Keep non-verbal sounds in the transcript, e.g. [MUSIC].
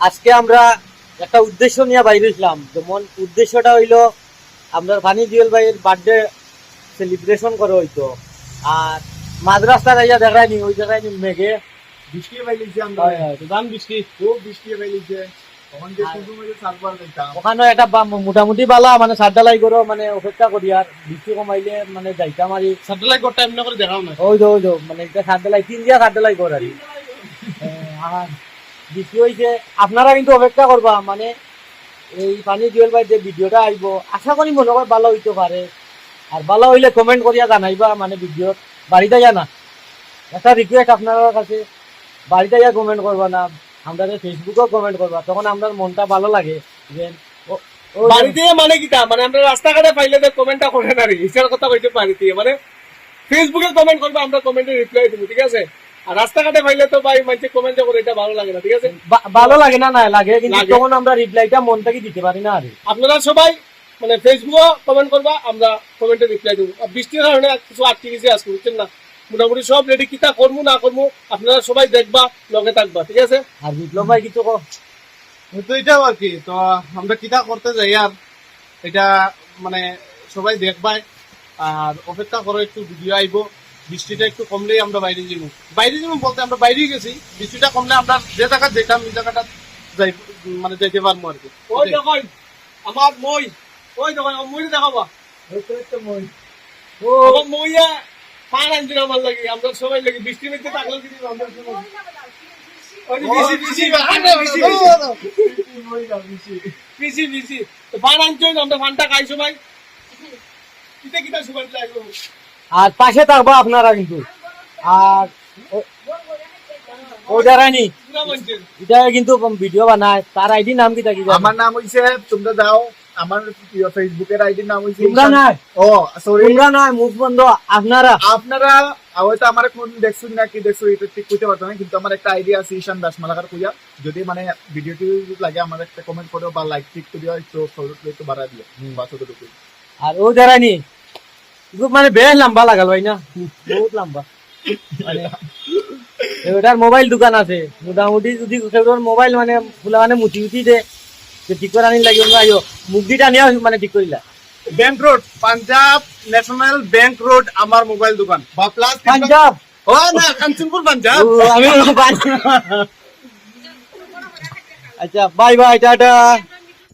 আজকে আমরা একটা উদ্দেশ্য নিয়ে বাইরে হইলাম যেমন উদ্দেশ্যটা হইল আমরা ফানি জুয়েল ভাইয়ের বার্থডে সেলিব্রেশন করে হইতো। আর মাদ্রাসা যাইয়া দেখায়নি ওই জায়গায় নি মেঘে। বৃষ্টি আমরা। দাম বৃষ্টি। খুব বৃষ্টি ওখানে একটা মোটামুটি বালা মানে সার করো মানে অপেক্ষা করি আর বৃষ্টি কমাইলে মানে যাইতাম আর এই- স্যাটেলাইট করতে এমনি করে দেখাও না। ওই তো ওই তো মানে এটা সার ডালাই তিন দিয়া সার ডালাই কর আর কি। আর বৃষ্টি হয়েছে আপনারা কিন্তু অপেক্ষা করবা মানে এই পানি জুয়েল ভাই যে ভিডিওটা আইব, আশা করি মনে হয় ভালো হইতে পারে। আর ভালো হইলে কমেন্ট করিয়া জানাইবা মানে ভিডিও বাড়িতে জানা একটা রিকোয়েস্ট আপনার কাছে, বাড়িতে যা কমেন্ট করবা না আমরা ফেসবুকেও কমেন্ট করবা, তখন আমরা মনটা ভালো লাগে। যে বাড়িতে মানে কিটা মানে আমরা রাস্তাঘাটে পাইলে তো কমেন্টটা করে না রে ইচ্ছার কথা কইছে বাড়িতে মানে ফেসবুকে কমেন্ট করবে, আমরা কমেন্টে রিপ্লাই দিব, ঠিক আছে? আর রাস্তাঘাটে পাইলে তো ভাই মানুষ কমেন্ট করে এটা ভালো লাগে না ঠিক আছে? ভালো লাগে না না লাগে কিন্তু তখন আমরা রিপ্লাইটা মন থেকে দিতে পারি না আর। আপনারা সবাই মানে ফেসবুকে কমেন্ট করবা আমরা কমেন্টে রিপ্লাই দেবো। আর বৃষ্টির কারণে কিছু আটকে গেছে আজকে বুঝছেন না? মোটামুটি সব রেডি কিতা করব না করব আপনারা সবাই দেখবা লগে থাকবা ঠিক আছে? আর বিপ্লব ভাই কিছু। তো এটাও আর কি তো আমরা কিতা করতে যাই আর এটা মানে সবাই দেখবাই আর অপেক্ষা করো একটু ভিডিও আইবো। বৃষ্টিটা একটু কমলেই আমরা বাইরে যাব। বাইরে যাব বলতে আমরা বাইরেই গেছি। বৃষ্টিটা কমলে আমরা যে জায়গা যেতাম ওই জায়গাটা যাই মানে যাইতে পারব আর কি। ওই দেখুন আমার মই ওই দেখুন মই দেখাবা। ও মইয়া পান আনছিল আমার লাগে। আমরা সবাই লাগে বৃষ্টি মধ্যে থাকলে কিন্তু আমরা সবাই ওই যে বিসি বিসি বাহানে বিসি বিসি বিসি তো পান আনছো আমরা পানটা খাই সবাই। কিতা কিতা সবাই লাগল? আর পাশে থাকব আপনারা কিন্তু। আর ও- ও দাঁড়ায়নি পুরা মানছেন এটা কিন্তু ভিডিও বানায় তার আইডি নাম কি থাকি আমার নাম হইছে তোমরা দাও আমার ফেসবুকের আইডির নাম হইছে তোমরা নাই? ও সরি তোমরা নাই মুখ বন্ধ আপনারা? আপনারা হয়তো আমার কোন দেখছুন না কি দেখছ এটা ঠিক কইতে পারতো না কিন্তু আমার একটা আইডিয়া আছে ঈশান দাস মালাকার কইয়া। যদি মানে ভিডিওটি লাগে আমার একটা কমেন্ট করো বা লাইক ক্লিক করিও একটু ফলো একটু বাড়া দিও বা ছোটটুকু আর ও দাঁড়ায়নি কিন্তু মানে বেশ লম্বা লাগাল ভাই না? বহুত লম্বা। মানে এটার মোবাইল দোকান আছে। মোটামুটি যদি মোবাইল মানে ফুলা মানে মুটি উঠি দে ঠিক করে আনিল লাগে আইও মুখ দিটা নিয়ে মানে ঠিক করিলা bank road Punjab national bank road আমার মোবাইল দোকান। বা প্লাস পাঞ্জাব ও না কাঞ্চনপুর পাঞ্জাব আমি [LAUGHS] আচ্ছা বাই বাই টাটা।